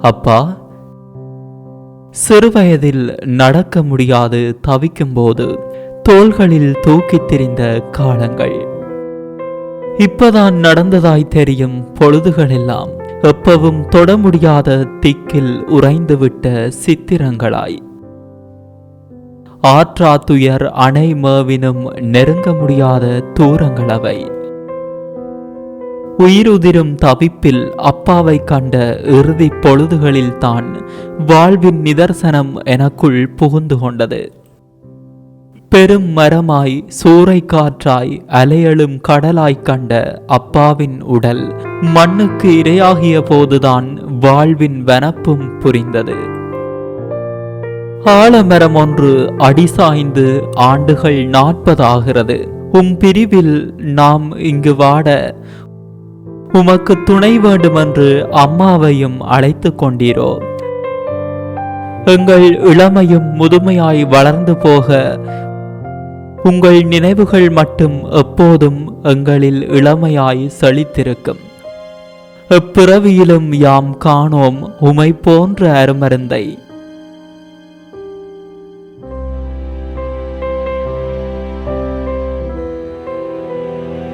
அப்பா சிறுவயதில் நடக்க முடியாது தவிக்கும்போது தோள்களில் தூக்கித் திரிந்த காலங்கள். இப்பதான் நடந்ததாய் தெரியும் பொழுதுகளெல்லாம் எப்பவும் தொட முடியாத திக்கில் உறைந்துவிட்ட சித்திரங்களாய். ஆற்றாத்துயர் அணை மேவினும் நெருங்க முடியாத தூரங்கள் அவை உயிருதிரும் தவிப்பில் அப்பாவை கண்ட இறுதி பொழுதுகளில் தான் வாழ்வின் நிதர்சனம் எனக்குள் புகுந்து கொண்டது. பெரும் மரமாய் சூறை காற்றாய் அலையழும் கடலாய் கண்ட அப்பாவின் உடல் மண்ணுக்கு இரையாகிய போதுதான் வாழ்வின் வனப்பும் புரிந்தது. ஆலமரம் ஒன்று அடிசாய்ந்து ஆண்டுகள் நாற்பதாகிறது. உம் பிரிவில் நாம் இங்கு வாட உமக்கு துணை வேண்டுமென்று அம்மாவையும் அழைத்து கொண்டீரோ. எங்கள் இளமையும் முதுமையாய் வளர்ந்து போக உங்கள் நினைவுகள் மட்டும் எப்போதும் எங்களில் இளமையாய் செழித்திருக்கும். எப்பிறவியிலும் யாம் காணோம் உமை போன்ற அருமருந்தை.